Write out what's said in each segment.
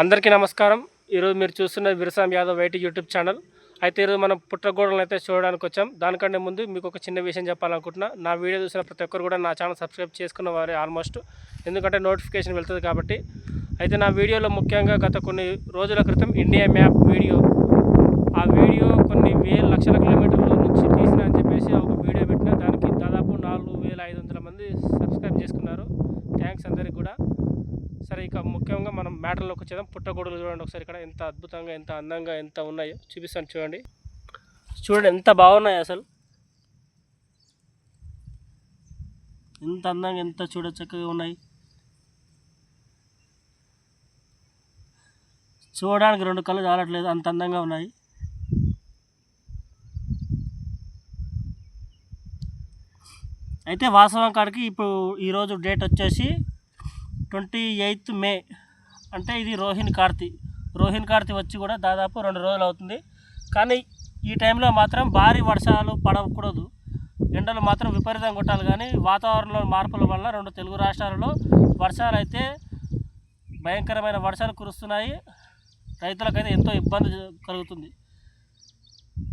అందరికీ నమస్కారం. ఈరోజు మీరు చూస్తున్న Virasam Yadav YT YouTube channel. అయితే ఈరోజు మనం పుట్టగోడలను అయితే చూడడానికి వచ్చాం. దానికంటే ముందు మీకు ఒక చిన్న విషయం చెప్పాలనుకుంటున్నా. నా వీడియో చూసిన ప్రతి ఒక్కరు కూడా నా ఛానల్ సబ్స్క్రైబ్ చేసుకున్న వారే ఆల్మోస్ట్. ఎందుకంటే నోటిఫికేషన్ వెళ్తుంది కాబట్టి. అయితే నా వీడియోలో ముఖ్యంగా గత కొన్ని రోజుల క్రితం ఇండియా మ్యాప్ వీడియో ఆ వీడియో కొన్ని వేల లక్షల కిలోమీటర్ల నుంచి తీసిన అని చెప్పేసి ఒక వీడియో పెట్టిన దానికి దాదాపు నాలుగు వేల ఐదు వందల మంది సబ్స్క్రైబ్ చేసుకున్నారు థ్యాంక్స్ అందరికి కూడా సరే ఇక ముఖ్యంగా మనం మ్యాటర్లోకి వచ్చేదాం పుట్టగొడుగులు చూడండి ఒకసారి ఇక్కడ ఎంత అద్భుతంగా ఎంత అందంగా ఎంత ఉన్నాయో చూపిస్తాను చూడండి. చూడండి ఎంత బాగున్నాయి అసలు. ఎంత అందంగా ఎంత చూడ చక్కగా ఉన్నాయి. చూడడానికి రెండు కళ్ళు చాలట్లేదు అంత అందంగా ఉన్నాయి. అయితే వాస్తవం కాడికి ఇప్పుడు ఈరోజు డేట్ వచ్చేసి ట్వంటీ ఎయిత్ మే అంటే ఇది రోహిణి కార్తి. రోహిణి కార్తి వచ్చి కూడా దాదాపు రెండు రోజులు అవుతుంది. కానీ ఈ టైంలో మాత్రం భారీ వర్షాలు పడకూడదు. ఎండలు మాత్రం విపరీతంగా కొట్టాలి. కానీ వాతావరణంలో మార్పుల వల్ల రెండు తెలుగు రాష్ట్రాలలో వర్షాలు అయితే భయంకరమైన వర్షాలు కురుస్తున్నాయి. రైతులకైతే ఎంతో ఇబ్బంది కలుగుతుంది.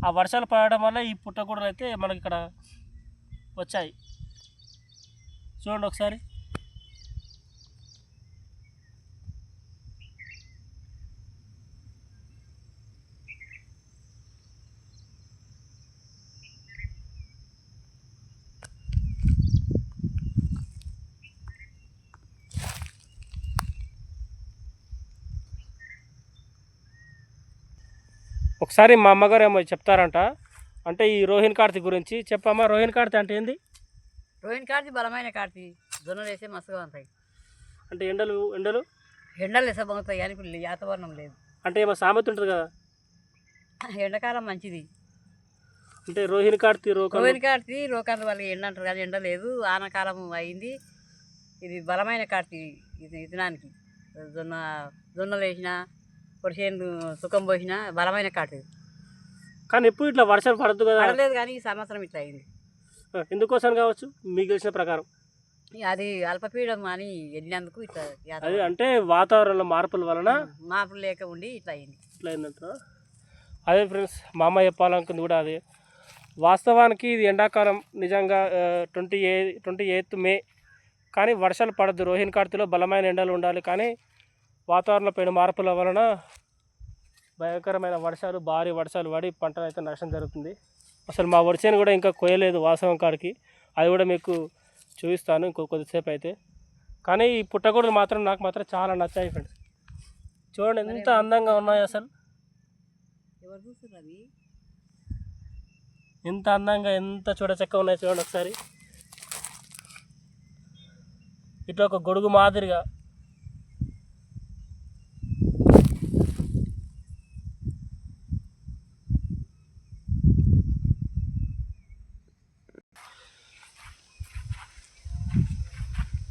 ఆ వర్షాలు పడడం వల్ల ఈ పుట్టగూడలు అయితే మనకి ఇక్కడ వచ్చాయి. చూడండి ఒకసారి. ఒకసారి మా అమ్మగారు ఏమో చెప్తారంట. అంటే ఈ రోహిణ్ కార్తీ గురించి చెప్పమ్మా రోహిణ్ కార్తీ అంటే ఏంది? రోహిణి కార్తీ బలమైన కార్తీ. జొన్నలు వేస్తే మస్తుగా ఉంటాయి. అంటే ఎండలు ఎండలు? ఎండలు వేసే బాగుతాయి కానీ ఇప్పుడు వాతావరణం లేదు. అంటే ఏమో సామెత ఉంటుంది కదా? ఎండాకాలం మంచిది. అంటే రోహిణి కార్తీ రోకం రోహిణి కార్తీ రోకాంత వాళ్ళకి ఎండ అంటారు కానీ ఎండ లేదు. ఆనకాలం అయింది. ఇది బలమైన కార్తీ ఇది ఇతనానికి జొన్న జొన్నలు వేసిన పొడిచేను సుఖం పోసిన బలమైన కార్తీ కానీ ఎప్పుడు ఇట్లా వర్షాలు పడద్దు కదా? పడలేదు కానీ ఈ సంవత్సరం ఇట్లా అయింది. ఎందుకోసం కావచ్చు? మీకు తెలిసిన ప్రకారం. అది అల్పపీడం అని వెళ్ళినందుకు ఇట్లా అది. అంటే వాతావరణంలో మార్పుల వలన? మార్పులు లేక ఉండి ఇట్లా అయింది. ఇట్లా అయిందంట అదే ఫ్రెండ్స్ మా అమ్మ చెప్పాలనుకుంది కూడా అదే. వాస్తవానికి ఇది ఎండాకాలం నిజంగా ట్వంటీ ఏ ట్వంటీ ఎయిత్ మే. కానీ వర్షాలు పడద్దు. రోహిణి కార్తీలో బలమైన ఎండలు ఉండాలి. కానీ వాతావరణ పైన మార్పుల వలన భయంకరమైన వర్షాలు భారీ వర్షాలు పడి పంటలు అయితే నష్టం జరుగుతుంది. అసలు మా వరిసేను కూడా ఇంకా కోయలేదు వాస్తవం కాడికి. అది కూడా మీకు చూపిస్తాను ఇంకో కొద్దిసేపు అయితే. కానీ ఈ పుట్టగొడుగులు మాత్రం నాకు మాత్రం చాలా నచ్చాయి ఫ్రెండ్స్ చూడండి ఎంత అందంగా ఉన్నాయి అసలు. ఎంత అందంగా ఎంత చూడచక్క ఉన్నాయి చూడండి ఒకసారి. ఇట్లా ఒక గొడుగు మాదిరిగా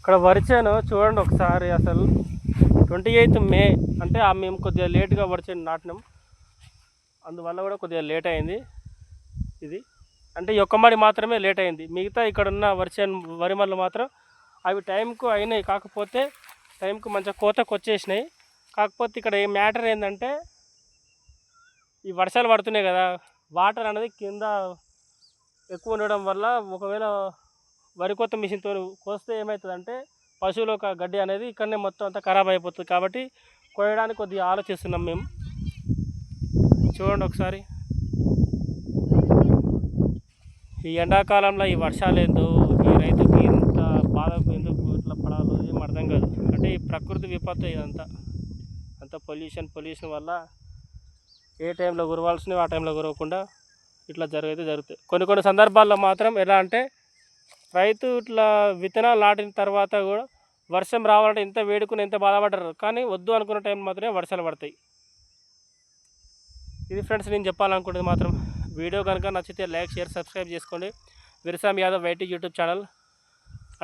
ఇక్కడ వరిచేను చూడండి ఒకసారి అసలు. Twenty eighth May. అంటే ఆ మేము కొద్దిగా లేట్గా వరిచేను నాటినాం. అందువల్ల కూడా కొద్దిగా లేట్ అయింది ఇది. అంటే ఈ ఒక్క మడి మాత్రమే లేట్ అయింది. మిగతా ఇక్కడ ఉన్న వరి వరి మళ్ళీ మాత్రం అవి టైంకు అయినాయి. కాకపోతే టైంకు మంచిగా కోతకు వచ్చేసినాయి. కాకపోతే ఇక్కడ ఏ మ్యాటర్ ఏంటంటే ఈ వర్షాలు పడుతున్నాయి కదా. వాటర్ అనేది కింద ఎక్కువ ఉండడం వల్ల ఒకవేళ వరి కోత మిషన్తో కోస్తే ఏమవుతుందంటే పశువుల యొక్క గడ్డి అనేది ఇక్కడనే మొత్తం అంతా ఖరాబ్ అయిపోతుంది కాబట్టి కోయడానికి కొద్దిగా ఆలోచిస్తున్నాం మేము. చూడండి ఒకసారి. ఈ ఎండాకాలంలో ఈ వర్షాలు ఏందో ఈ రైతుకి ఇంత బాధ ఎందుకు ఇట్లా పడాలో ఏం అర్థం కాదు. అంటే ఈ ప్రకృతి విపత్తు ఇదంతా. అంత పొల్యూషన్ పొల్యూషన్ వల్ల ఏ టైంలో గురవాల్సినవి ఆ టైంలో గురవకుండా ఇట్లా జరిగితే జరుగుతాయి. కొన్ని కొన్ని సందర్భాల్లో మాత్రం ఎలా అంటే రైతు ఇట్లా విత్తనాలు నాటిన తర్వాత కూడా వర్షం రావాలంటే ఎంత వేడుకుని ఎంత బాధపడ్డారు? కానీ వద్దు అనుకున్న టైం మాత్రమే వర్షాలు పడతాయి. ఇది ఫ్రెండ్స్ నేను చెప్పాలనుకుంటుంది మాత్రం వీడియో కనుక నచ్చితే లైక్ షేర్ సబ్స్క్రైబ్ చేసుకోండి. Virasam Yadav YT YouTube channel.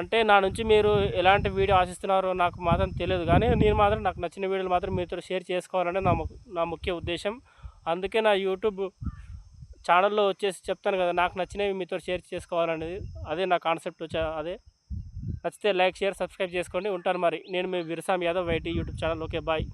అంటే నా నుంచి మీరు ఎలాంటి వీడియో ఆశిస్తున్నారో నాకు మాత్రం తెలియదు. కానీ నేను మాత్రం నాకు నచ్చిన వీడియోలు మాత్రం మీతో షేర్ చేసుకోవాలని నా నా ముఖ్య ఉద్దేశం. అందుకే నా యూట్యూబ్ ఛానల్లో వచ్చేసి చెప్తాను కదా నాకు నచ్చినవి మీతో షేర్ చేసుకోవాలనేది. అదే నా కాన్సెప్ట్ వచ్చా అదే. నచ్చితే లైక్ షేర్ సబ్స్క్రైబ్ చేసుకోండి. ఉంటాను మరి. నేను మీ Virasam Yadav YT YouTube channel. Okay bye.